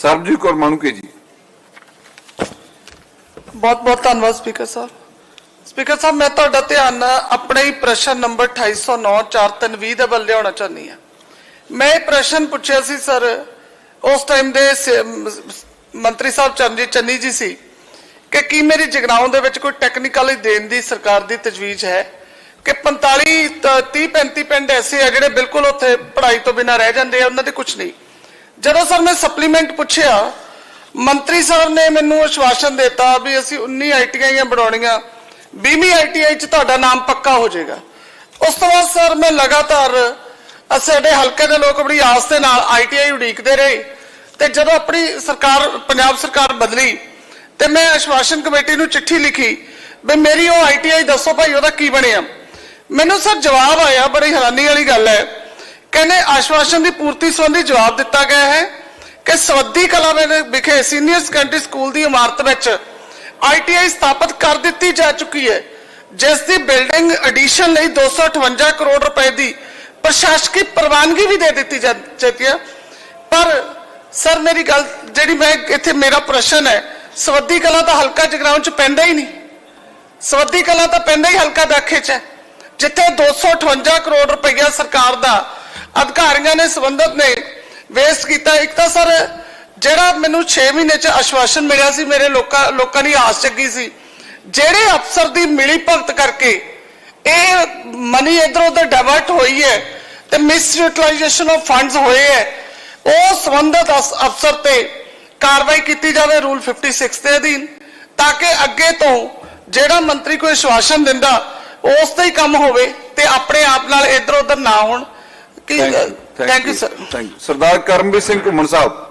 ਸਰਬਜੀਤ ਕੌਰ ਮਾਣੂਕੇ ਜੀ। ਬਹੁਤ ਬਹੁਤ ਧੰਨਵਾਦ ਸਪੀਕਰ ਸਾਹਿਬ। ਸਪੀਕਰ ਸਾਹਿਬ, ਮੈਂ ਤੁਹਾਡਾ ਧਿਆਨ ਆਪਣੇ ਹੀ ਪ੍ਰਸ਼ਨ ਨੰਬਰ 2809 4320 ਦੇ ਵੱਲ ਲਿਆਉਣਾ ਚਾਹੁੰਦੀ ਹਾਂ। ਮੈਂ ਇਹ ਪ੍ਰਸ਼ਨ ਪੁੱਛਿਆ ਸੀ, ਸਰ, ਉਸ ਟਾਈਮ ਦੇ ਮੰਤਰੀ ਸਾਹਿਬ ਚਰਨਜੀਤ ਚੰਨੀ ਜੀ ਸੀ ਕਿ ਕੀ ਮੇਰੀ ਜਗਰਾਉਂ ਦੇ ਵਿੱਚ ਕੋਈ ਟੈਕਨੀਕਲ ਦੇਣ ਦੀ ਸਰਕਾਰ ਦੀ ਤਜਵੀਜ਼ ਹੈ ਕਿ 45 ਤ- 30 35 ਪਿੰਡ ਐਸੇ ਆ ਜਿਹੜੇ ਬਿਲਕੁਲ ਉੱਥੇ ਪੜ੍ਹਾਈ ਤੋਂ ਬਿਨਾਂ ਰਹਿ ਜਾਂਦੇ ਆ, ਉਹਨਾਂ ਦੇ ਕੁਝ ਨਹੀਂ। ਜਦੋਂ ਸਰ ਮੈਂ ਸਪਲੀਮੈਂਟ ਪੁੱਛਿਆ, ਮੰਤਰੀ ਸਾਹਿਬ ਨੇ ਮੈਨੂੰ ਆਸ਼ਵਾਸਨ ਦਿੱਤਾ ਵੀ ਅਸੀਂ 19 ਆਈਟੀਆਈਆਂ ਬਣਾਉਣੀਆਂ 20ਵੀਂ ਆਈਟੀਆਈ 'ਚ ਤੁਹਾਡਾ ਨਾਮ ਪੱਕਾ ਹੋ ਜਾਏਗਾ। ਉਸ ਤੋਂ ਬਾਅਦ ਸਰ ਮੈਂ ਲਗਾਤਾਰ ਅ ਸਾਡੇ ਹਲਕੇ ਦੇ ਲੋਕ ਬੜੀ ਆਸ ਦੇ ਨਾਲ ਆਈਟੀਆਈ ਉਡੀਕਦੇ ਰਹੇ ਤੇ ਜਦੋਂ ਆਪਣੀ ਸਰਕਾਰ, ਪੰਜਾਬ ਸਰਕਾਰ ਬਦਲੀ ਤੇ ਮੈਂ ਆਸ਼ਵਾਸਨ ਕਮੇਟੀ ਨੂੰ ਚਿੱਠੀ ਲਿਖੀ ਵੀ ਮੇਰੀ ਉਹ ਆਈਟੀਆਈ ਦੱਸੋ ਭਾਈ ਉਹਦਾ ਕੀ ਬਣਿਆ। ਮੈਨੂੰ ਸਰ ਜਵਾਬ ਆਇਆ, ਬੜੀ ਹੈਰਾਨੀ ਵਾਲੀ ਗੱਲ ਹੈ ਕਹਿੰਦੇ ਆਸ਼ਵਾਸਨ ਦੀ ਪੂਰਤੀ ਸੰਬੰਧੀ ਜਵਾਬ ਦਿੱਤਾ ਗਿਆ ਹੈ ਕਿ ਸਵੱਦੀ ਕਲਾ ਵਿਖੇ ਸੀਨੀਅਰ ਸੈਕੰਡਰੀ ਸਕੂਲ ਦੀ ਇਮਾਰਤ ਵਿੱਚ ਆਈਟੀਆਈ ਸਥਾਪਿਤ ਕਰ ਦਿੱਤੀ ਜਾ ਚੁੱਕੀ ਹੈ, ਜਿਸ ਦੀ ਬਿਲਡਿੰਗ ਐਡੀਸ਼ਨ ਲਈ 258 ਕਰੋੜ ਰੁਪਏ ਦੀ ਪ੍ਰਸ਼ਾਸਕੀ ਪ੍ਰਵਾਨਗੀ ਵੀ ਦੇ ਦਿੱਤੀ ਜਾ ਹੈ। ਪਰ ਸਰ, ਮੇਰੀ ਗੱਲ ਜਿਹੜੀ ਮੈਂ ਇੱਥੇ ਮੇਰਾ ਪ੍ਰਸ਼ਨ ਹੈ, ਸਵੱਦੀ ਕਲਾ ਤਾਂ ਹਲਕਾ ਜਗਰਾਉਂ ਚ ਪੈਂਦਾ ਹੀ ਨਹੀਂ। ਸਵੱਦੀ ਕਲਾ ਤਾਂ ਪੈਂਦਾ ਹੀ ਹਲਕਾ ਦਾਖੇ ਚ ਹੈ, ਜਿੱਥੇ 258 ਕਰੋੜ ਰੁਪਈਆ ਸਰਕਾਰ ਦਾ ਅਧਿਕਾਰੀਆਂ ਨੇ ਸੰਬੰਧਤ ਨੇ ਵੇਸਟ ਕੀਤਾ। ਇੱਕ ਤਾਂ ਸਰ, ਜਿਹੜਾ ਮੈਨੂੰ 6 ਮਹੀਨੇ ਚ ਅਸ਼ਵਾਸਨ ਮਿਲਿਆ ਸੀ, ਮੇਰੇ ਲੋਕਾਂ ਲੋਕਾਂ ਦੀ ਆਸ ਚੱਗੀ ਸੀ। ਜਿਹੜੇ ਅਫਸਰ ਦੀ ਮਿਲੀ ਭਗਤ ਕਰਕੇ ਇਹ ਮਨੀ ਇਧਰ ਉਧਰ ਡਾਇਵਰਟ ਹੋਈ ਹੈ ਤੇ ਮਿਸ ਯੂਟਿਲਾਈਜੇਸ਼ਨ ਆਫ ਫੰਡਸ ਹੋਏ ਹੈ, ਉਹ ਸੰਬੰਧਤ ਅਫਸਰ ਤੇ ਕਾਰਵਾਈ ਕੀਤੀ ਜਾਵੇ ਰੂਲ 56 ਦੇ ਅਧੀਨ, ਤਾਂ ਕਿ ਅੱਗੇ ਤੋਂ ਜਿਹੜਾ ਮੰਤਰੀ ਕੋਈ ਆਸ਼ਵਾਸਨ ਦਿੰਦਾ, ਉਸ ਤੇ ਹੀ ਕੰਮ ਹੋਵੇ ਤੇ ਆਪਣੇ ਆਪ ਨਾਲ ਇਧਰ ਉਧਰ ਨਾ ਹੋਣ। Thank you Sardar Karamveer Singh Ghumman sahib